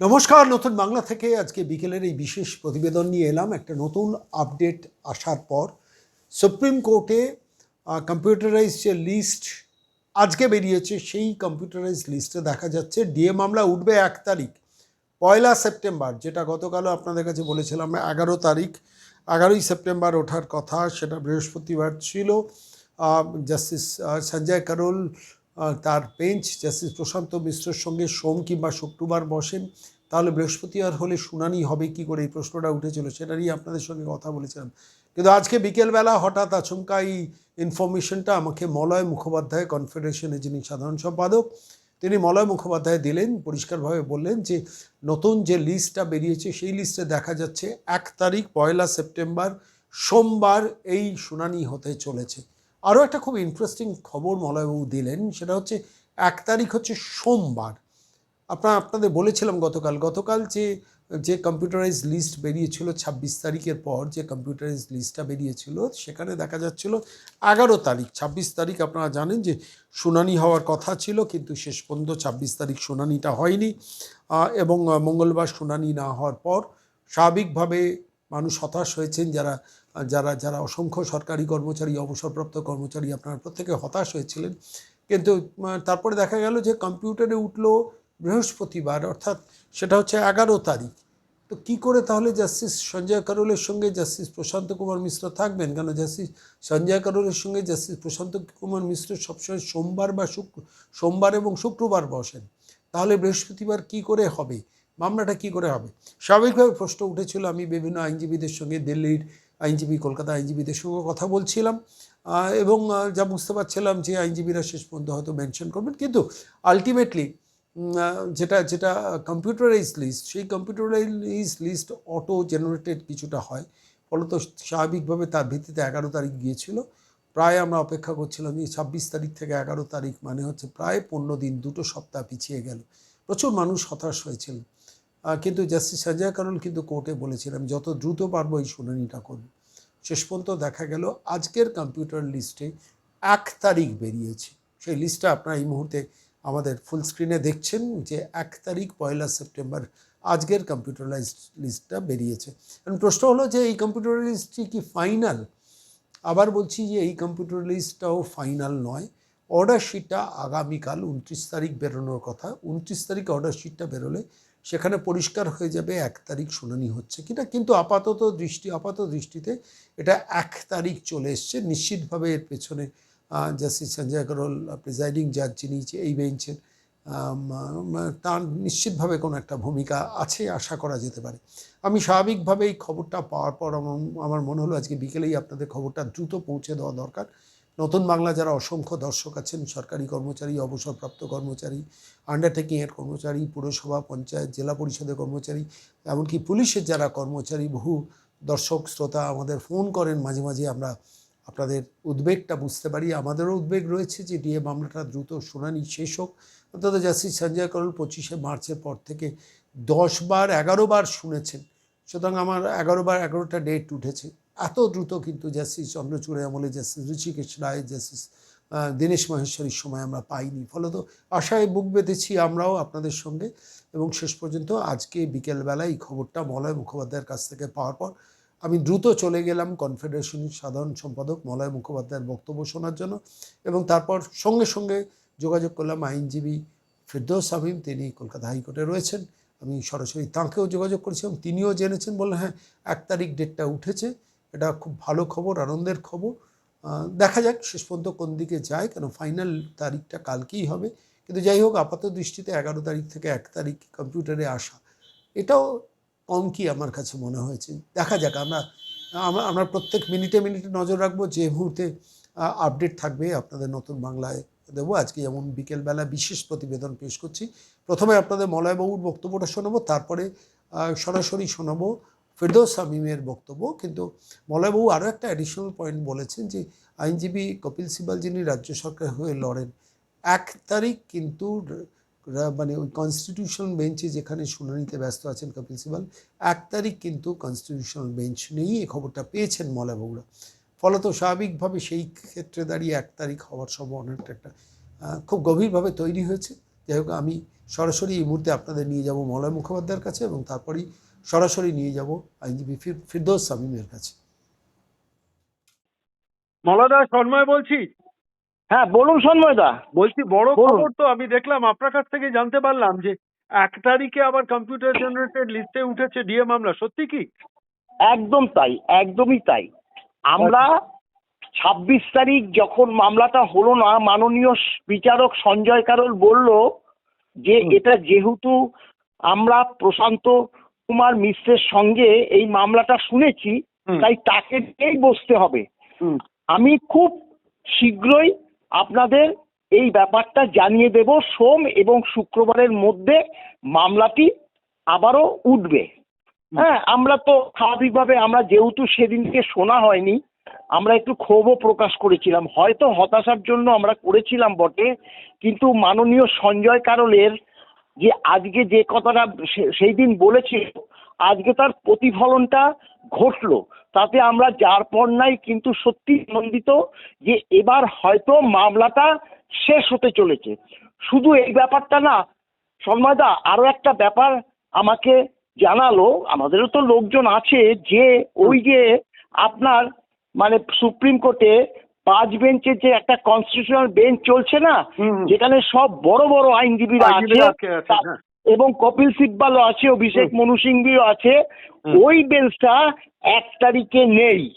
নমস্কার, নতুন বাংলা থেকে আজকে বিকেলের এই বিশেষ প্রতিবেদন নিয়ে এলাম। একটা নতুন আপডেট আসার পর সুপ্রিম কোর্টে কম্পিউটারাইজ যে লিস্ট আজকে বেরিয়েছে, সেই কম্পিউটারাইজ লিস্টে দেখা যাচ্ছে, ডিএ মামলা উঠবে এক তারিখ, পয়লা সেপ্টেম্বর, যেটা গতকালও আপনাদের কাছে বলেছিলাম, এগারো তারিখ, এগারোই সেপ্টেম্বর ওঠার কথা, সেটা বৃহস্পতিবার ছিল। জাস্টিস সঞ্জয় কারোল তার বেঞ্চ জাস্টিস প্রশান্ত মিশ্রের সঙ্গে সোম কিংবা শুক্রবার বসেন, তাহলে বৃহস্পতিবার হলে শুনানি হবে কি করে? এই প্রশ্নটা উঠেছিল, সেটা নিয়ে আপনাদের সঙ্গে কথা বলেছিলাম। কিন্তু আজকে বিকেলবেলা হঠাৎ আচমকা এই ইনফরমেশনটা আমাকে মলয় মুখোপাধ্যায় কনফেডারেশনের যিনি সাধারণ সম্পাদক, তিনি মলয় মুখোপাধ্যায় দিলেন, পরিষ্কারভাবে বললেন যে নতুন যে লিস্টটা বেরিয়েছে, সেই লিস্টে দেখা যাচ্ছে এক তারিখ পয়লা সেপ্টেম্বর সোমবার এই শুনানি হতে চলেছে। আরও একটা খুব ইন্টারেস্টিং খবর মলয়বাবু দিলেন, সেটা হচ্ছে এক তারিখ হচ্ছে সোমবার। আপনার, আপনাদের বলেছিলাম গতকাল গতকাল যে যে কম্পিউটারাইজ লিস্ট বেরিয়েছিল ছাব্বিশ তারিখের পর, যে কম্পিউটারাইজ লিস্টটা বেরিয়েছিল, সেখানে দেখা যাচ্ছিল এগারো তারিখ। ছাব্বিশ তারিখ আপনারা জানেন যে শুনানি হওয়ার কথা ছিল, কিন্তু শেষ পর্যন্ত ছাব্বিশ তারিখ শুনানিটা হয়নি। এবং মঙ্গলবার শুনানি না হওয়ার পর, স্বাভাবিকভাবে মানুষ হতাশ হয়েছেন যারা যারা যারা অসংখ্য সরকারি কর্মচারী, অবসরপ্রাপ্ত কর্মচারী আপনারা প্রত্যেকে হতাশ হয়েছিলেন। কিন্তু তারপরে দেখা গেল যে কম্পিউটারে উঠল বৃহস্পতিবার, অর্থাৎ সেটা হচ্ছে এগারো তারিখ। তো কি করে তাহলে জাস্টিস সঞ্জয় কারোলের সঙ্গে জাস্টিস প্রশান্ত কুমার মিশ্র থাকবেন? কেন জাস্টিস সঞ্জয় কারোলের সঙ্গে জাস্টিস প্রশান্ত কুমার মিশ্র সবসময় সোমবার বা শুক্র, সোমবার এবং শুক্রবার বসেন? তাহলে বৃহস্পতিবার কি করে হবে? মামলাটা কি করে হবে? স্বাভাবিকভাবে প্রশ্ন উঠেছিল, আমি বিভিন্ন আইনজীবীদের সঙ্গে দিল্লির আইনজীবী, কলকাতা আইনজীবীদের সঙ্গে কথা বলছিলাম এবং যা বুঝতে পারছিলাম যে আইনজীবীরা শেষ পর্যন্ত হয়তো মেনশন করবেন। কিন্তু আলটিমেটলি যেটা যেটা কম্পিউটারাইজ লিস্ট সেই কম্পিউটারাইজ লিস্ট অটো জেনারেটেড কিছুটা হয়। ফলত স্বাভাবিকভাবে তার ভিত্তিতে এগারো তারিখ গিয়েছিল। প্রায় আমরা অপেক্ষা করছিলাম যে ছাব্বিশ তারিখ থেকে এগারো তারিখ মানে হচ্ছে প্রায় পনেরো দিন, দুটো সপ্তাহ পিছিয়ে গেল। প্রচুর মানুষ হতাশ হয়েছিলেন কিন্তু জাস্টিস সঞ্জয় কারণ কিন্তু কোর্টে বলেছিলাম যত দ্রুত পারব এই শুনানিটা করব। শেষ পর্যন্ত দেখা গেল, আজকের কম্পিউটার লিস্টে এক তারিখ বেরিয়েছে। সেই লিস্টটা আপনারা এই মুহূর্তে আমাদের ফুল স্ক্রিনে দেখছেন যে এক তারিখ, পয়লা সেপ্টেম্বর, আজকের কম্পিউটারাইজ লিস্টটা বেরিয়েছে। এখন প্রশ্ন হলো যে এই কম্পিউটার লিস্টটি কি ফাইনাল আবার বলছি যে এই কম্পিউটার লিস্টটাও ফাইনাল নয়। অর্ডার শিটটা আগামীকাল উনত্রিশ তারিখ বেরোনোর কথা। উনত্রিশ তারিখ অর্ডার শিটটা বেরোলে সেখানে পরিষ্কার হয়ে যাবে, এক তারিখ শুনানি হচ্ছে কিনা, কিন্তু আপাতত দৃষ্টি, আপাত দৃষ্টিতে এটা এক তারিখ চলে এসছে। নিশ্চিতভাবে এর পেছনে জাস্টিস সঞ্জয় করল প্রিজাইডিং জাজ যিনি এই বেঞ্চের তার নিশ্চিতভাবে কোনো একটা ভূমিকা আছে, আশা করা যেতে পারে। আমি স্বাভাবিকভাবে এই খবরটা পাওয়ার পর আমার মনে হলো আজকে বিকেলেই আপনাদের খবরটা দ্রুত পৌঁছে দেওয়া দরকার। নতুন বাংলা যারা অসংখ্য দর্শক আছেন, সরকারি কর্মচারী, অবসরপ্রাপ্ত কর্মচারী আন্ডারটেকিংয়ের কর্মচারী, পুরসভা, পঞ্চায়েত, জেলা পরিষদের কর্মচারী, এমনকি পুলিশের যারা কর্মচারী, বহু দর্শক, শ্রোতা আমাদের ফোন করেন, মাঝে মাঝে আমরা আপনাদের উদ্বেগটা বুঝতে পারি। আমাদেরও উদ্বেগ রয়েছে যে ডিএ মামলাটা দ্রুত শুনানি শেষ হোক। অন্তত জাস্টিস সঞ্জয় করল পঁচিশে মার্চের পর থেকে দশ বার, এগারো বার শুনেছেন। সুতরাং আমার এগারো বার, এগারোটা ডেট উঠেছে। এত দ্রুত কিন্তু জাস্টিস চন্দ্রচূড়ের আমলে জাস্টিস ঋষিকেশ রায়, জাস্টিস দীনেশ মহেশ্বরীর সময় আমরা পাইনি। ফলত আশায় বুক বেঁধেছি আমরাও আপনাদের সঙ্গে এবং শেষ পর্যন্ত আজকে বিকেলবেলায় এই খবরটা মলয় মুখোপাধ্যায়ের কাছ থেকে পাওয়ার পর আমি দ্রুত চলে গেলাম কনফেডারেশনের সাধারণ সম্পাদক মলয় মুখোপাধ্যায়ের বক্তব্য শোনার জন্য এবং তারপর সঙ্গে সঙ্গে যোগাযোগ করলাম আইনজীবী ফিরদৌস আমিম তিনি কলকাতা হাইকোর্টে রয়েছেন। আমি সরাসরি তাঁকেও যোগাযোগ করেছি এবং তিনিও জেনেছেন, বললেন হ্যাঁ এক তারিখ ডেটটা উঠেছে। এটা খুব ভালো খবর, আনন্দের খবর। দেখা যাক শেষ পর্যন্ত কোন দিকে যায়, কেন ফাইনাল তারিখটা কালকেই হবে। কিন্তু যাই হোক, আপাত দৃষ্টিতে এগারো তারিখ থেকে এক তারিখ কম্পিউটারে আসা, এটাও কম কি আমার কাছে মনে হয়েছে। দেখা যাক, আমরা আমরা আমরা প্রত্যেক মিনিটে মিনিটে নজর রাখব যে মুহূর্তে আপডেট থাকবে আপনাদের নতুন বাংলায় দেবো। আজকে যেমন বিকেলবেলা বিশেষ প্রতিবেদন পেশ করছি। প্রথমে আপনাদের মলয়বাবুর বক্তব্যটা শোনাবো, তারপরে সরাসরি শোনাবো। ফেরদৌস শামীমের বক্তব্য, কিন্তু মলয়বাবু আরও একটা অ্যাডিশনাল পয়েন্ট বলেছেন যে আইনজীবী কপিল সিবাল যিনি রাজ্য সরকার হয়ে লড়েন, এক তারিখ কিন্তু মানে ওই কনস্টিটিউশনাল বেঞ্চে যেখানে শুনানিতে ব্যস্ত আছেন কপিল সিবাল, এক তারিখ কিন্তু কনস্টিটিউশনাল বেঞ্চ নেই এই খবরটা পেয়েছেন মলয়বাবুরা ফলত স্বাভাবিকভাবে সেই ক্ষেত্রে দাঁড়িয়ে এক তারিখ হওয়ার সম্ভাবনাটা একটা খুব গভীরভাবে তৈরি হয়েছে। যাই হোক, আমি সরাসরি এই মুহূর্তে আপনাদের নিয়ে যাব মলয় মুখোপাধ্যায়ের কাছে এবং তারপরেই সরাসরি নিয়ে যাব আইনজীবী ফির- ফিরদৌস সামিমের কাছে। মলাদা সন্ময় বলছি? হ্যাঁ বলুন সন্ময়দা বলছি বড় খবর তো আমি দেখলাম আপনার কাছ থেকে জানতে পারলাম যে এক তারিখে আবার কম্পিউটার জেনারেটেড লিস্টে উঠেছে ডিএ মামলা সত্যি কি? একদম তাই একদমই তাই। আমরা ছাব্বিশ তারিখ যখন মামলাটা হলো না মাননীয় বিচারক সঞ্জয় কারোল বলল যে এটা যেহেতু আমরা প্রশান্ত কুমার মিশ্রের সঙ্গে এই মামলাটা শুনেছি তাই তাকে নিয়েই বসতে হবে। আমি খুব শীঘ্রই আপনাদের এই ব্যাপারটা জানিয়ে দেব সোম এবং শুক্রবারের মধ্যে মামলাটি আবারও উঠবে। হ্যাঁ আমরা তো স্বাভাবিকভাবে আমরা যেহেতু সেদিনকে শোনা হয়নি আমরা একটু ক্ষোভও প্রকাশ করেছিলাম। হয়তো হতাশার জন্য আমরা করেছিলাম বটে কিন্তু মাননীয় সঞ্জয় কারলের যে আজকে যে কথাটা সেই দিন বলেছিল, আজকে তার প্রতিফলনটা ঘটলো। তাতে আমরা যার পর নাই কিন্তু সত্যি আনন্দিত যে এবার হয়তো মামলাটা শেষ হতে চলেছে। শুধু এই ব্যাপারটা না সন্ময়দা আরও একটা ব্যাপার আমাকে জানালো, আমাদেরও তো লোকজন আছে যে ওই যে আপনার মানে সুপ্রিম কোর্টে পাঁচ বেঞ্চের যে একটা কনস্টিটিউশনাল বেঞ্চ চলছে না। যেখানে সব বড় বড় আইনজীবীরা আছে হ্যাঁ। এবং কপিল সিব্বালও আছে অভিষেক। মনু সিংভিও আছে ওই বেঞ্চটা এক তারিখে নেই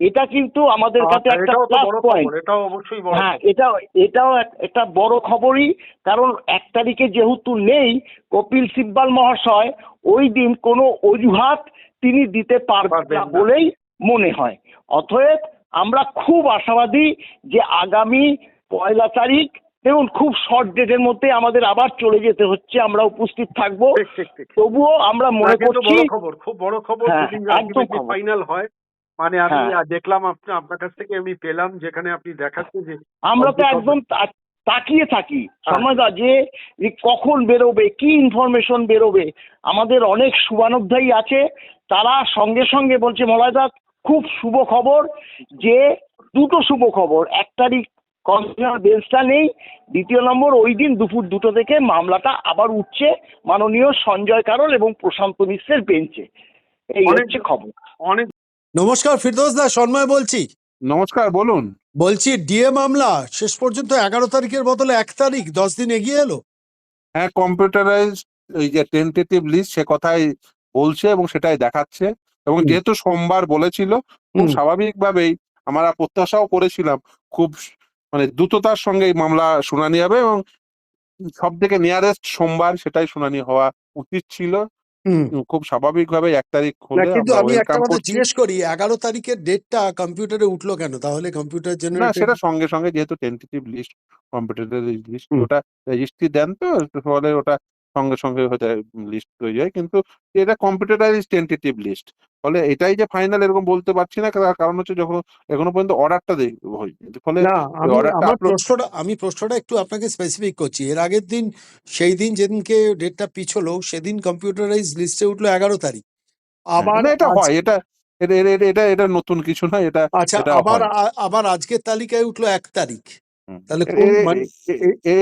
এটা কিন্তু আমাদের কাছে আচ্ছা, একটা প্লাস পয়েন্ট এটাও অবশ্যই বড় হ্যাঁ খবর। এটাও এটাও এক- একটা বড় খবরই কারণ এক তারিখে যেহেতু নেই কপিল সিব্বাল মহাশয় ওই দিন কোনো অজুহাত তিনি দিতে পারবেন না। বলেই মনে হয় অতএব আমরা খুব আশাবাদী যে আগামী পয়লা তারিখ দেখুন খুব শর্ট ডেটের মধ্যে আমাদের আবার চলে যেতে হচ্ছে আমরা উপস্থিত থাকব। তবুও আমরা মনে করছি খবর খুব বড় খবর হ্যাঁ, ফাইনাল হয়। মানে আমি হ্যাঁ। দেখলাম আপনি আপনার কাছ থেকে আমি পেলাম যেখানে আপনি দেখাচ্ছেন যে আমরা তো একদম তাকিয়ে থাকি। হ্যাঁ। সমাজা যে যে কখন বেরোবে কি ইনফরমেশন বেরোবে আমাদের অনেক শুভানুধ্যায়ী আছে। তারা সঙ্গে সঙ্গে বলছে মলয়দা খুব শুভ খবর যে দুটো শুভ খবর। এক তারিখ কনস্টিটিউশনাল বেঞ্চটা নেই দ্বিতীয় নম্বর ওই দিন দুপুর দুটো থেকে মামলাটা আবার উঠছে মাননীয় সঞ্জয় কারল এবং প্রশান্ত মিশ্রের বেঞ্চে। এই হচ্ছে খবর। অনেক নমস্কার ফিরদৌস দা সন্ময় বলছি। নমস্কার বলুন। বলছি ডিএ মামলা শেষ পর্যন্ত এগারো তারিখের বদলে এক তারিখ দশ দিন এগিয়ে এলো? হ্যাঁ কম্পিউটারাইজ এই যে টেন্টেটিভ লিস্ট সে কথাই বলছে এবং সেটাই দেখাচ্ছে। এবং যেহেতু সোমবার বলেছিল খুব। স্বাভাবিকভাবেই আমরা প্রত্যাশাও করেছিলাম খুব মানে দ্রুততার সঙ্গে এই মামলা শুনানি হবে এবং সব থেকে নিয়ারেস্ট সোমবার সেটাই শুনানি হওয়া উচিত ছিল। খুব স্বাভাবিকভাবে এক তারিখ হলে কিন্তু আমি একটা কথা জিজ্ঞেস করি এগারো তারিখের ডেটটা কম্পিউটারে উঠল কেন? তাহলে কম্পিউটার না সেটা সঙ্গে সঙ্গে যেহেতু টেন্টেটিভ লিস্ট কম্পিউটারের লিস্ট ওটা রেজিস্ট্রি দেন তো ফলে ওটা সঙ্গে সঙ্গে হয়তো লিস্ট তৈরি হয়। কিন্তু এটা কম্পিউটারাইজ টেন্টেটিভ লিস্ট ফলে এটাই যে ফাইনাল এরকম বলতে পারছি না কারণ- কারণ হচ্ছে যখন এখনও পর্যন্ত অর্ডারটা হয় ফলে আমার প্রশ্নটা আমি প্রশ্নটা একটু আপনাকে স্পেসিফিক করছি। এর আগের দিন সেই দিন যেদিনকে ডেটটা পিছলো সেদিন কম্পিউটারাইজ লিস্টে উঠল এগারো তারিখ। আবার এটা হয় এটা এটা এটা- নতুন কিছু না এটা আচ্ছা আবার আবার আজকের তালিকায় উঠল এক তারিখ। তাহলে মানে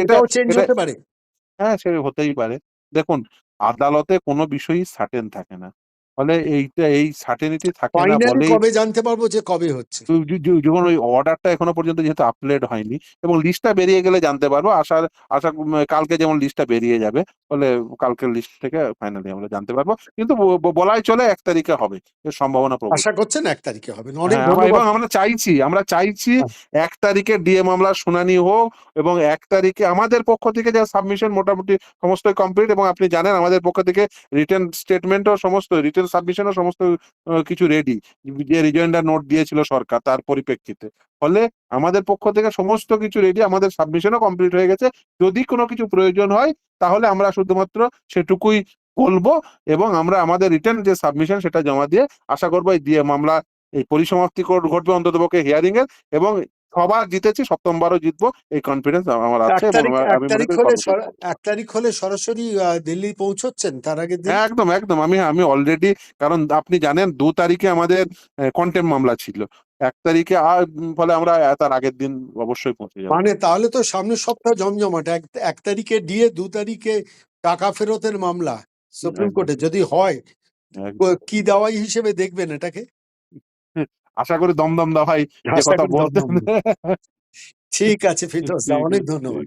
এটাও চেঞ্জ হতে পারে? হ্যাঁ সে হতেই পারে। দেখুন আদালতে কোনো বিষয়ই সার্টেন থাকে না। ফলে এইটা এই সার্টেনিটি থাকে না বলে কবে জানতে পারব যে কবে হচ্ছে? যখন ওই অর্ডারটা এখনও পর্যন্ত যেহেতু আপলোড হয়নি এবং লিস্টটা বেরিয়ে গেলে জানতে পারব আশার আশা কালকে যেমন লিস্টটা বেরিয়ে যাবে ফলে কালকের লিস্ট থেকে ফাইনালি আমরা জানতে পারব। কিন্তু বলাই চলে এক তারিখে হবে এর সম্ভাবনা প্রবল। আশা করছেন এক তারিখে হবে। হ্যাঁ, এবং আমরা চাইছি আমরা চাইছি হ্যাঁ। এক তারিখে ডিএ মামলার শুনানি হোক এবং এক তারিখে আমাদের পক্ষ থেকে যা সাবমিশন মোটামুটি সমস্ত কমপ্লিট এবং আপনি জানেন আমাদের পক্ষ থেকে রিটার্ন স্টেটমেন্টও সমস্ত রিটার্ন সাবমিশনও সমস্ত কিছু রেডি যে রিজয়েন্ডার নোট দিয়েছিল সরকার তার পরিপ্রেক্ষিতে। ফলে আমাদের পক্ষ থেকে সমস্ত কিছু রেডি আমাদের সাবমিশনও কমপ্লিট হয়ে গেছে। যদি কোনো কিছু প্রয়োজন হয় তাহলে আমরা শুধুমাত্র সেটুকুই বলব এবং আমরা আমাদের রিটার্ন যে সাবমিশন সেটা জমা দিয়ে আশা করব এই দিয়ে মামলা এই পরিসমাপ্তি ঘটবে অন্ততপক্ষে হিয়ারিং এর এবং সবার জিতেছি সপ্তমবারও জিতবো এই কনফিডেন্স আমার আছে এক তারিখ হলে সরাসরি দিল্লি পৌঁছচ্ছেন? তার আগে একদম একদম। আমি আমি অলরেডি কারণ আপনি জানেন দু তারিখে আমাদের কন্টেম মামলা ছিল। এক তারিখে আর ফলে আমরা তার আগের দিন অবশ্যই পৌঁছে যাব। মানে তাহলে তো সামনের সপ্তাহ জমজমাট এক এক তারিখে দিয়ে দু তারিখে টাকা ফেরতের মামলা সুপ্রিম কোর্টে যদি হয় কি দাওয়াই হিসেবে দেখবেন এটাকে? আশা করি দমদম দা ভাই কথা করি বলতেন। ঠিক আছে ফিরোজ অনেক ধন্যবাদ।